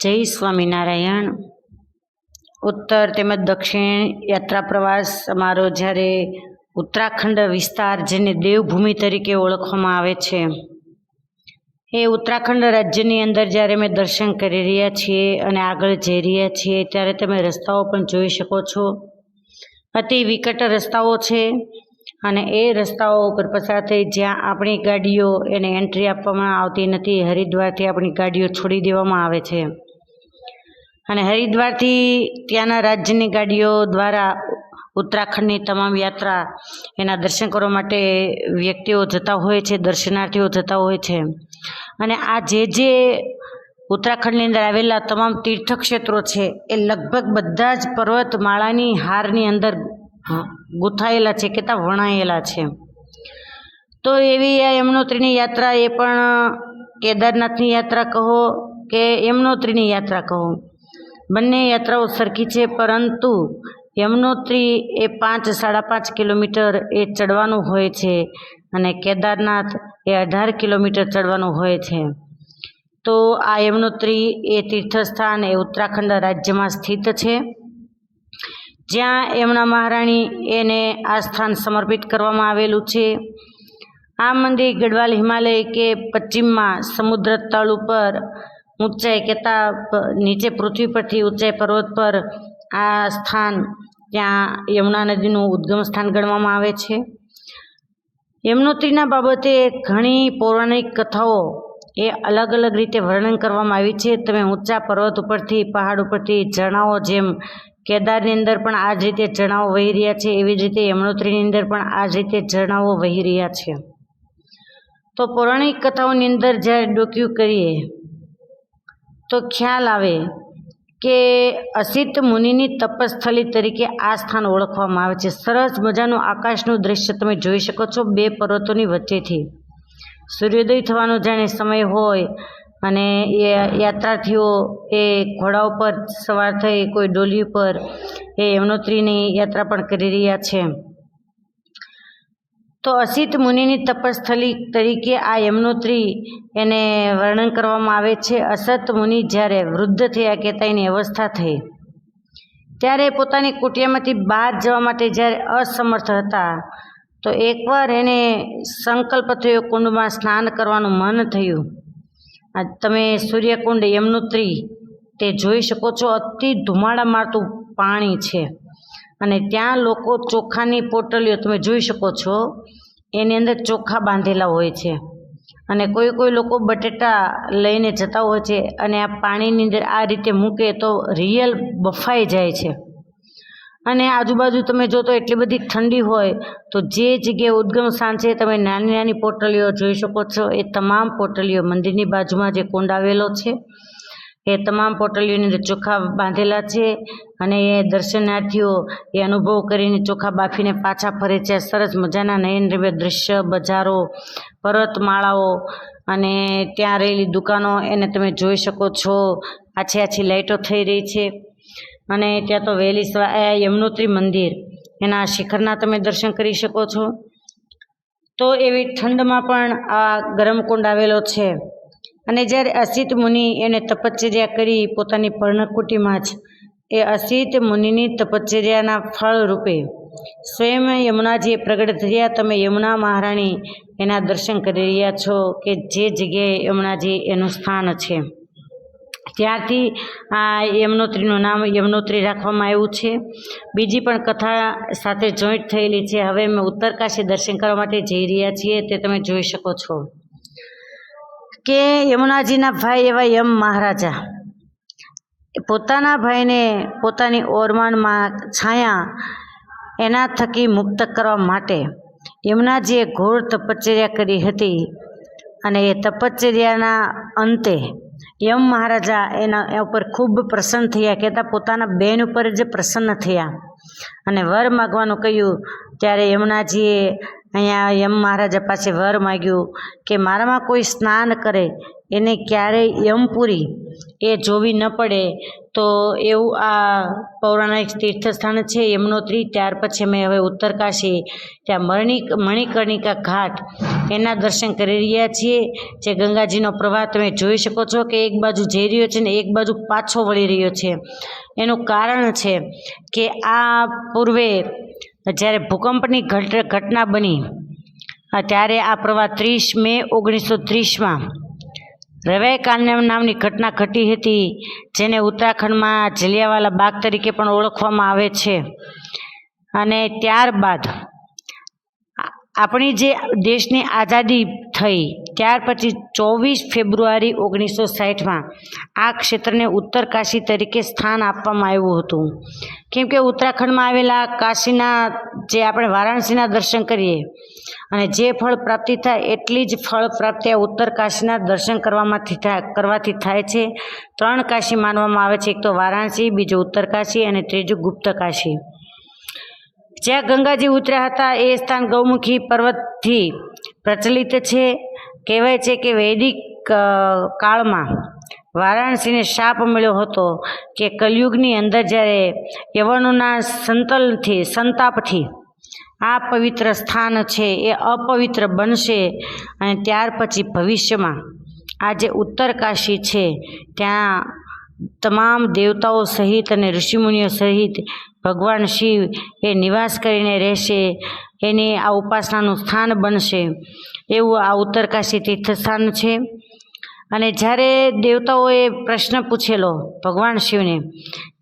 જય સ્વામિનારાયણ. ઉત્તર તેમજ દક્ષિણ યાત્રા પ્રવાસ અમારો જ્યારે ઉત્તરાખંડ વિસ્તાર જેને દેવભૂમિ તરીકે ઓળખવામાં આવે છે. એ ઉત્તરાખંડ રાજ્યની અંદર જ્યારે અમે દર્શન કરી રહ્યા છીએ અને આગળ જઈ રહ્યા છીએ ત્યારે તમે રસ્તાઓ પણ જોઈ શકો છો. અતિ વિકટ રસ્તાઓ છે અને એ રસ્તાઓ ઉપર પસાર થઈ જ્યાં આપણી ગાડીઓ એને એન્ટ્રી આપવામાં આવતી નથી, હરિદ્વારથી આપણી ગાડીઓ છોડી દેવામાં આવે છે. અને હરિદ્વારથી ત્યાંના રાજ્યની ગાડીઓ દ્વારા ઉત્તરાખંડની તમામ યાત્રા એના દર્શન કરવા માટે વ્યક્તિઓ જતા હોય છે, દર્શનાર્થીઓ જતા હોય છે. અને આ જે જે ઉત્તરાખંડની અંદર આવેલા તમામ તીર્થક્ષેત્રો છે, એ લગભગ બધા જ પર્વતમાળાની હારની અંદર ગૂંથાયેલા છે કેતા વણાયેલા છે. તો એવી આ યમનોત્રીની યાત્રા એ પણ કેદારનાથની યાત્રા કહો કે યમનોત્રીની યાત્રા કહો. બંને યાત્રાઓ સરખી છે, પરંતુ યમનોત્રી એ પાંચ, સાડા પાંચ કિલોમીટર એ ચડવાનું હોય છે અને કેદારનાથ એ અઢાર કિલોમીટર ચડવાનું હોય છે. તો આ યમનોત્રી એ તીર્થસ્થાન એ ઉત્તરાખંડ રાજ્યમાં સ્થિત છે. જ્યાં એમના મહારાણી એને આ સ્થાન સમર્પિત કરવામાં આવેલું છે. આ મંદિર ગઢવાલ હિમાલય કે પશ્ચિમમાં સમુદ્ર તળ ઉપર ઊંચાઈ કહેતા નીચે પૃથ્વી પરથી ઊંચાઈ પર્વત પર આ સ્થાન ત્યાં યમુના નદીનું ઉદ્ગમ સ્થાન ગણવામાં આવે છે. યમનોત્રીના બાબતે ઘણી પૌરાણિક કથાઓ એ અલગ અલગ રીતે વર્ણન કરવામાં આવી છે. તમે ઊંચા પર્વત ઉપરથી, પહાડ ઉપરથી ઝરણાઓ જેમ કેદારની અંદર પણ આ જ રીતે ઝરણાઓ વહી રહ્યા છે, એવી જ રીતે યમનોત્રીની અંદર પણ આ જ રીતે ઝરણાઓ વહી રહ્યા છે. તો પૌરાણિક કથાઓની અંદર જ્યારે ડોક્યુ કરીએ તો ખ્યાલ આવે કે અસિત મુનિની તપસ્થલી તરીકે આ સ્થાન ઓળખવામાં આવે છે. સરસ મજાનું આકાશનું દૃશ્ય તમે જોઈ શકો છો બે પર્વતોની વચ્ચેથી. સૂર્યોદય થવાનો જાણે સમય હોય અને એ યાત્રાર્થીઓ એ ઘોડા ઉપર સવાર થઈ કોઈ ડોલી ઉપર એ યમનોત્રીની યાત્રા પણ કરી રહ્યા છે. તો અસિત મુનિની તપસ્થલી તરીકે આ યમનોત્રી એને વર્ણન કરવામાં આવે છે. અસત મુનિ જ્યારે વૃદ્ધ થયા કહેતા એની અવસ્થા થઈ. ત્યારે પોતાની કુટિયામાંથી બહાર જવા માટે જ્યારે અસમર્થ હતા, તો એકવાર એને સંકલ્પ થયો કુંડમાં સ્નાન કરવાનું મન થયું. તમે સૂર્યકુંડ યમનોત્રી તે જોઈ શકો છો, અતિ ધુમાડા મારતું પાણી છે. અને ત્યાં લોકો ચોખાની પોટલીઓ તમે જોઈ શકો છો, એની અંદર ચોખા બાંધેલા હોય છે. અને કોઈ કોઈ લોકો બટેટા લઈને જતા હોય છે અને આ પાણીની અંદર આ રીતે મૂકે તો રિયલ બફાઈ જાય છે. અને આજુબાજુ તમે જો તો એટલી બધી ઠંડી હોય તો જે જગ્યાએ ઉદ્ગમ સ્થાન છે તમે નાની નાની પોટલીઓ જોઈ શકો છો. એ તમામ પોટલીઓ મંદિરની બાજુમાં જે કુંડ આવેલો છે. એ તમામ પોટલીઓની અંદર ચોખા બાંધેલા છે અને એ દર્શનાર્થીઓ એ અનુભવ કરીને ચોખા બાફીને પાછા ફરે છે. સરસ મજાના નયનરમ્ય દૃશ્ય બજારો, પર્વતમાળાઓ અને ત્યાં રહેલી દુકાનો એને તમે જોઈ શકો છો. આછી આછી લાઈટો થઈ રહી છે અને ત્યાં તો વહેલી યમનોત્રી મંદિર એના શિખરના તમે દર્શન કરી શકો છો. તો એવી ઠંડમાં પણ આ ગરમ કુંડ આવેલો છે. અને જ્યારે અસિત મુનિ એને તપશ્ચર્યા કરી પોતાની પર્ણકુટીમાં જ, એ અસિત મુનિની તપશ્ચર્યાના ફળ રૂપે સ્વયં યમુનાજીએ પ્રગટ થયા, તમે યમુના મહારાણી, એના દર્શન કરી રહ્યા છો કે જે જગ્યાએ યમુનાજી એનું સ્થાન છે? ત્યારથી આ યમનોત્રીનું નામ યમનોત્રી રાખવામાં આવ્યું છે. બીજી પણ કથા સાથે જોઈન્ટ થયેલી છે. હવે અમે ઉત્તરકાશી દર્શન કરવા માટે જઈ રહ્યા છીએ, તે તમે જોઈ શકો છો. કે યમુનાજીના ભાઈ એવા યમ મહારાજા. પોતાના ભાઈને પોતાની ઓરમાનમાં છાયા, એના થકી મુક્ત કરવા માટે યમુનાજીએ ઘોર તપશ્ચર્યા કરી હતી અને એ તપશ્ચર્યાના અંતે યમ મહારાજા એના એ ઉપર ખૂબ પ્રસન્ન થયા, કહેતા પોતાના બેન ઉપર જ પ્રસન્ન થયા. અને વર માગવાનું કહ્યું, ત્યારે યમુનાજીએ અહીંયા યમ મહારાજા પાસે વર માગ્યું કે મારામાં કોઈ સ્નાન કરે, એને ક્યારેય યમપુરી એ જોવી ન પડે. તો એવું આ પૌરાણિક તીર્થસ્થાન છે યમનોત્રી ત્યાર પછી અમે હવે ઉત્તરકાશી ત્યાં મણિક મણિકર્ણિકા ઘાટ, એના દર્શન કરી રહ્યા છીએ. જે ગંગાજીનો પ્રવાહ તમે જોઈ શકો છો કે એક બાજુ જઈ રહ્યો છે ને એક બાજુ પાછો વળી રહ્યો છે. એનું કારણ છે કે આ પૂર્વે જ્યારે ભૂકંપની ઘટ ઘટના બની ત્યારે આ પ્રવાહ ત્રીસ મે ઓગણીસો ત્રીસમાં રવાઈ કાલનેમ નામની ઘટના ઘટી હતી, જેને ઉત્તરાખંડમાં જલિયાવાલા બાગ તરીકે પણ ઓળખવામાં આવે છે. અને ત્યારબાદ આપણી જે દેશની આઝાદી થઈ, ત્યાર પછી ચોવીસ ફેબ્રુઆરી ઓગણીસો સાઠમાં આ ક્ષેત્રને ઉત્તરકાશી તરીકે સ્થાન આપવામાં આવ્યું હતું. કેમ કે ઉત્તરાખંડમાં આવેલા કાશીના જે આપણે વારાણસીના દર્શન કરીએ, અને જે ફળ પ્રાપ્તિ થાય એટલી જ ફળ પ્રાપ્તિ આ ઉત્તર કાશીના દર્શન કરવામાંથી થાય કરવાથી થાય છે. ત્રણ કાશી માનવામાં આવે છે, એક તો વારાણસી, બીજું ઉત્તર કાશી અને ત્રીજું ગુપ્ત કાશી જ્યાં ગંગાજી ઉતર્યા હતા, એ સ્થાન ગૌમુખી પર્વતથી પ્રચલિત છે. કહેવાય છે કે વૈદિક કાળમાં વારાણસીને શાપ મળ્યો હતો કે કલયુગની અંદર જ્યારે યવનોના સંતલથી, સંતાપથી આ પવિત્ર સ્થાન છે, એ અપવિત્ર બનશે અને ત્યાર પછી ભવિષ્યમાં આ જે ઉત્તરકાશી છે, ત્યાં તમામ દેવતાઓ સહિત અને ઋષિમુનિઓ સહિત ભગવાન શિવ એ નિવાસ કરીને રહેશે, એની આ ઉપાસનાનું સ્થાન બનશે. એવું આ ઉત્તરકાશી તીર્થસ્થાન છે. અને જ્યારે દેવતાઓએ પ્રશ્ન પૂછેલો ભગવાન શિવને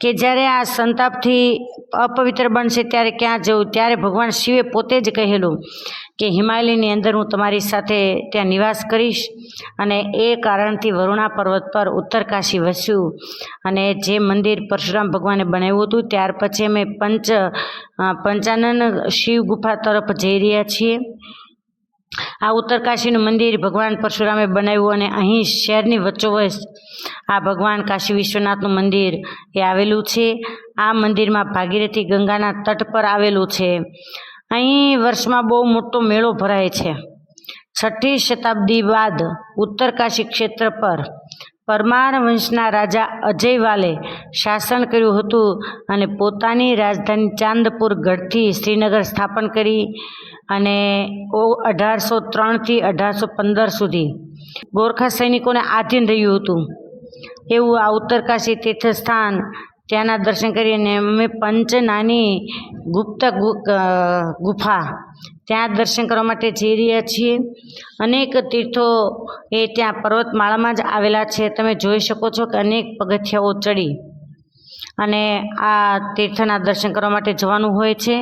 કે જ્યારે આ સંતાપથી અપવિત્ર બનશે ત્યારે ક્યાં જવું? ત્યારે ભગવાન શિવે પોતે જ કહેલું કે હિમાલયની અંદર હું તમારી સાથે ત્યાં નિવાસ કરીશ અને એ કારણથી વરુણા પર્વત પર ઉત્તરકાશી વસ્યું અને જે મંદિર પરશુરામ ભગવાને બનાવ્યું હતું, ત્યાર પછી અમે પંચ પંચાનન શિવ ગુફા તરફ જઈ રહ્યા છીએ. આ ઉત્તરકાશીનું મંદિર ભગવાન પરશુરામે બનાવ્યું અને અહીં શહેરની વચ્ચોવચ આ ભગવાન કાશી વિશ્વનાથનું મંદિર એ આવેલું છે. આ મંદિરમાં ભાગીરથી ગંગાના તટ પર આવેલું છે. અહીં વર્ષમાં બહુ મોટો મેળો ભરાય છે. છઠ્ઠી શતાબ્દી બાદ ઉત્તરકાશી ક્ષેત્ર પર પરમાર વંશના રાજા અજયવાલે શાસન કર્યું હતું અને પોતાની રાજધાની ચાંદપુર ગઢથી શ્રીનગર સ્થાપન કરી અને ઓ અઢારસો ત્રણથી અઢારસો પંદર સુધી ગોરખા સૈનિકોને આધીન રહ્યું હતું. એવું આ ઉત્તરકાશી તીર્થસ્થાન ત્યાંના દર્શન કરીને અમે પંચનાની ગુપ્ત ગુફા ત્યાં દર્શન કરવા માટે જઈ રહ્યા છીએ. અનેક તીર્થો એ ત્યાં પર્વતમાળામાં જ આવેલા છે. તમે જોઈ શકો છો કે અનેક પગથિયાઓ ચડી અને આ તીર્થના દર્શન કરવા માટે જવાનું હોય છે,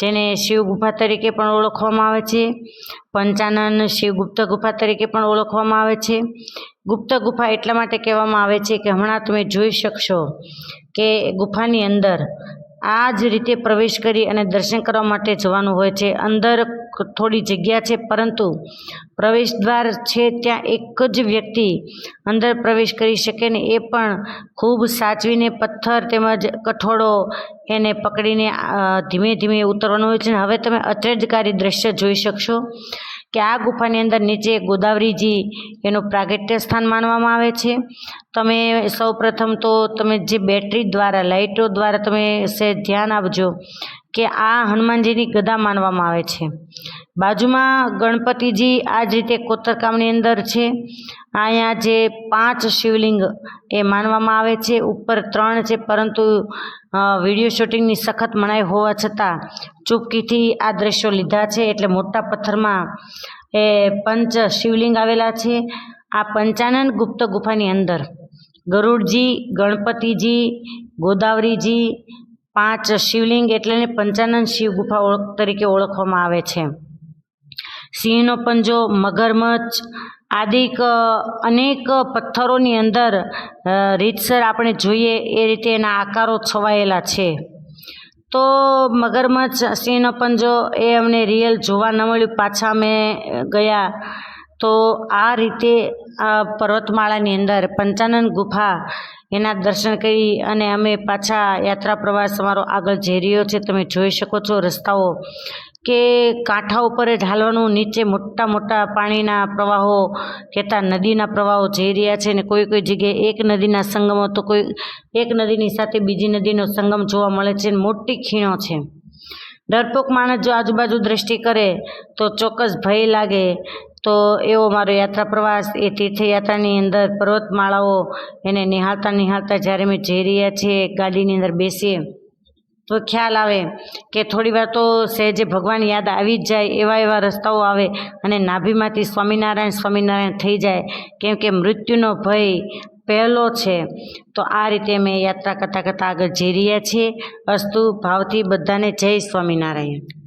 જેને શિવ ગુફા તરીકે પણ ઓળખવામાં આવે છે. પંચાનન શિવગુપ્ત ગુફા તરીકે પણ ઓળખવામાં આવે છે. ગુપ્ત ગુફા એટલા માટે કહેવામાં આવે છે કે હમણાં તમે જોઈ શકશો કે ગુફાની અંદર આ જ રીતે પ્રવેશ કરી અને દર્શન કરવા માટે જવાનું હોય છે. અંદર થોડી જગ્યા છે, પરંતુ પ્રવેશ દ્વાર છે ત્યાં એક જ વ્યક્તિ અંદર પ્રવેશ કરી શકે ને એ પણ ખૂબ સાચવીને પથ્થર તેમજ કઠોળો એને પકડીને ધીમે ધીમે ઉતરવાનું હોય છે. ને હવે તમે અચરજકારી દ્રશ્ય જોઈ શકશો. કે આ ગુફાની અંદર નીચે ગોદાવરીજી એનું પ્રાગટ્ય સ્થાન માનવામાં આવે છે. તમે સૌ પ્રથમ તો તમે જે બેટરી દ્વારા, લાઇટો દ્વારા તમે સે ધ્યાન આપજો. કે આ હનુમાનજીની ગદા માનવામાં આવે છે. બાજુમાં ગણપતિજી આ જ રીતે કોતરકામની અંદર છે. અહીંયા જે પાંચ શિવલિંગ એ માનવામાં આવે છે. ઉપર ત્રણ છે, પરંતુ વીડિયો શૂટિંગની સખત મનાઈ હોવા છતાં ચૂપકીથી આ દ્રશ્યો લીધા છે. એટલે મોટા પથ્થરમાં એ પંચ શિવલિંગ આવેલા છે. આ પંચાનંદ ગુપ્ત ગુફાની અંદર ગરુડજી, ગણપતિજી, ગોદાવરીજી પાંચ શિવલિંગ એટલે પંચાનંદ શિવ ગુફા તરીકે ઓળખવામાં આવે છે. સિંહનો પંજો, મગરમચ્છ આદિક અનેક પથ્થરોની અંદર રીતસર આપણે જોઈએ એ રીતે એના આકારો છવાયેલા છે. તો મગરમચ્છ, સિંહનો પંજો એ અમને રિયલ જોવા ન મળ્યું. પાછા અમે ગયા તો આ રીતે આ પર્વતમાળાની અંદર પંચાનંદ ગુફા એના દર્શન કરી અને અમે પાછા યાત્રા પ્રવાસ અમારો આગળ જઈ રહ્યો છે. તમે જોઈ શકો છો રસ્તાઓ કે કાંઠા ઉપર જ હાલવાનું, નીચે મોટા મોટા પાણીના પ્રવાહો, કહેતા નદીના પ્રવાહો જઈ રહ્યા છે ને કોઈ કોઈ જગ્યાએ એક નદીના સંગમો તો કોઈ એક નદીની સાથે બીજી નદીનો સંગમ જોવા મળે છે. મોટી ખીણો છે. ડરપોક માણસ જો આજુબાજુ દ્રષ્ટિ કરે, તો ચોક્કસ ભય લાગે. તો એવો મારો યાત્રા પ્રવાસ એ તીર્થયાત્રાની અંદર પર્વતમાળાઓ એને નિહાળતા નિહાળતા જ્યારે અમે જઈ રહ્યા છીએ, ગાડીની અંદર બેસીએ, તો ખ્યાલ આવે કે થોડી વાર તો સહેજે ભગવાન યાદ આવી જ જાય, એવા એવા રસ્તાઓ આવે અને નાભીમાંથી સ્વામિનારાયણ સ્વામિનારાયણ થઈ જાય. કેમ કે મૃત્યુનો ભય પહેલો છે. તો આ રીતે મેં યાત્રા કરતાં કરતાં આગળ જઈ રહ્યા છીએ. અસ્તુ, ભાવથી બધાને જય સ્વામિનારાયણ.